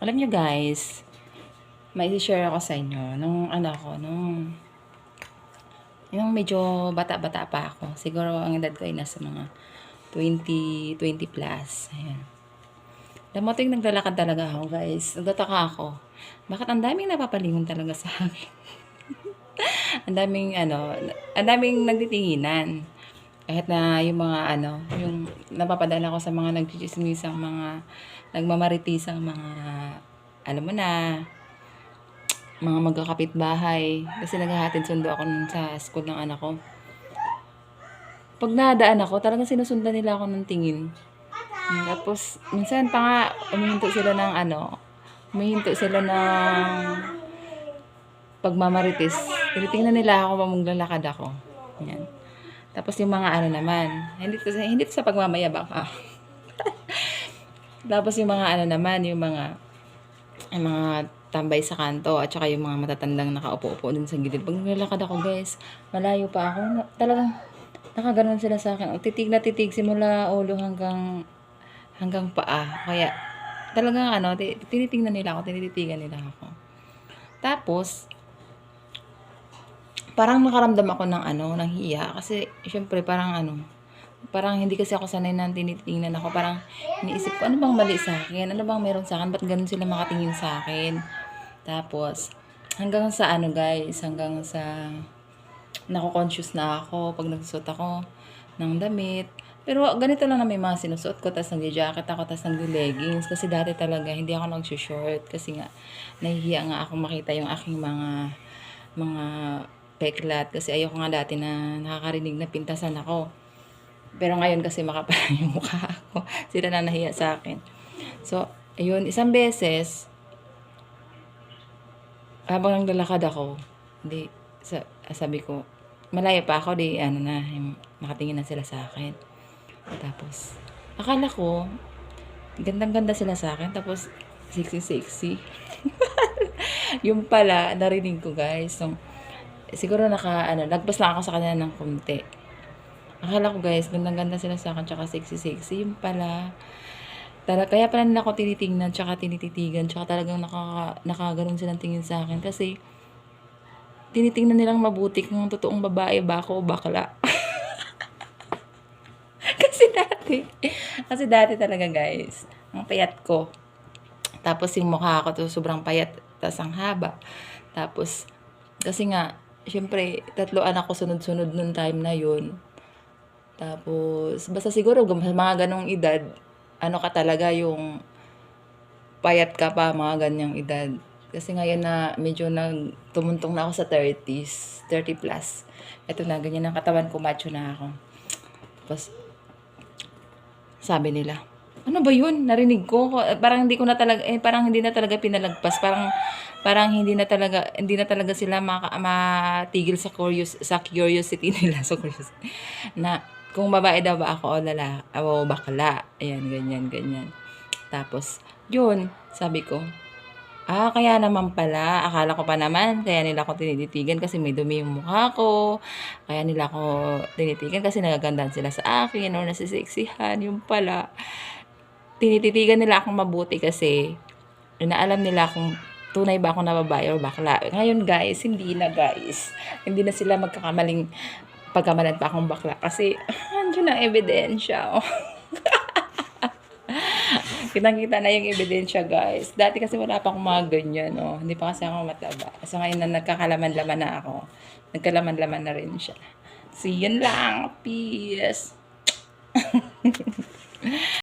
Alam nyo guys, may share ako sa inyo nung ano ko, nung yung medyo bata-bata pa ako. Siguro ang edad ko ay nasa mga 20, 20 plus. Ayan. Damoting naglalakad talaga ako guys. Nagtataka ako. Bakit ang daming napapalingon talaga sa akin? ang daming ano, ang daming nagtitinginan. Kahit na yung mga ano, yung napapadala ko sa mga nagchichismisang mga nagmamaritisang mga alam mo na mga magkakapit bahay kasi naghahatid sundo ako nun sa school ng anak ko. Pag nadaan ako, talagang sinusundan nila ako ng tingin. Tapos, minsan pa nga, umihinto sila ng ano, umihinto sila ng pagmamaritis. Tinitingnan nila ako pag maglalakad ako. Yan. Tapos yung mga ano naman, hindi hindi sa pagmamayabang ah. Tapos yung mga ano naman, yung mga yung mga tambay sa kanto at saka yung mga matatandang nakaupo-upo dun sa gilid. Pag naglalakad ako guys, malayo pa ako. Na, talagang nakaganon sila sa akin. O, titig na titig simula ulo hanggang hanggang paa. Kaya talagang ano, ti- tinitingnan nila ako, tinititigan nila ako. Tapos, parang nakaramdam ako ng ano, ng hiya. Kasi, syempre, parang ano, parang hindi kasi ako sanay na tinitingnan ako. Parang iniisip ko, ano bang mali sa akin? Ano bang meron sa akin? Ba't ganun sila makatingin sa akin? Tapos, hanggang sa ano guys, hanggang sa nako-conscious na ako pag nagsusuot ako ng damit. Pero ganito lang na may mga sinusuot ko, tapos nag-jacket ako, tapos nag-leggings. Kasi dati talaga, hindi ako nag-short. Kasi nga, nahihiya nga ako makita yung aking mga, mga peklat. Kasi ayoko nga dati na nakakarinig na pintasan ako. Pero ngayon kasi makapal yung mukha ko. Sila na nahiya sa akin. So, ayun, isang beses, habang naglalakad ako, di, sa, sabi ko, malayo pa ako, di, ano na, nakatingin na sila sa akin. Tapos, akala ko, gandang-ganda sila sa akin, tapos, sexy-sexy. yung pala, narinig ko guys, yung, siguro naka, ano, lagpas lang ako sa kanila ng konti. Akala ko guys, gandang-ganda sila sa akin, tsaka sexy-sexy. Yung pala, tala, kaya pala nila ako tinitingnan, tsaka tinititigan, tsaka talagang nakaka, nakaganon silang tingin sa akin. Kasi, tinitingnan nilang mabuti kung totoong babae ba ako o bakla. kasi dati, kasi dati talaga guys, ang payat ko. Tapos yung mukha ko to sobrang payat, tas ang haba. Tapos, kasi nga, syempre, tatlo anak ko sunod-sunod nung time na yun. Tapos, basta siguro, mga ganong edad, ano ka talaga yung payat ka pa, mga ganyang edad. Kasi ngayon na medyo nag tumuntong na ako sa 30s, 30 plus. Ito na, ganyan ang katawan ko, macho na ako. Tapos, sabi nila, ano ba yun? Narinig ko. Parang hindi ko na talaga, eh, parang hindi na talaga pinalagpas. Parang, parang hindi na talaga, hindi na talaga sila maka, matigil sa curious, sa curiosity nila. So, curiosity. Na, kung babae daw ba ako o lala, o bakla. Ayan, ganyan, ganyan. Tapos, yun, sabi ko, Ah, kaya naman pala. Akala ko pa naman, kaya nila ako tinititigan kasi may dumi yung mukha ko. Kaya nila ako tinitigan kasi nagagandahan sila sa akin or nasiseksihan. Yung pala, tinititigan nila akong mabuti kasi inaalam nila kung tunay ba ako na babae or bakla. Ngayon guys, hindi na guys. Hindi na sila magkakamaling pagkamalan pa akong bakla kasi andyan ang ebidensya. Oh. Kitang-kita na yung ebidensya, guys. Dati kasi wala pa akong mga ganyan, no? Hindi pa kasi ako mataba. So, ngayon na nagkakalaman-laman na ako, nagkalaman-laman na rin siya. So, yun lang. Peace.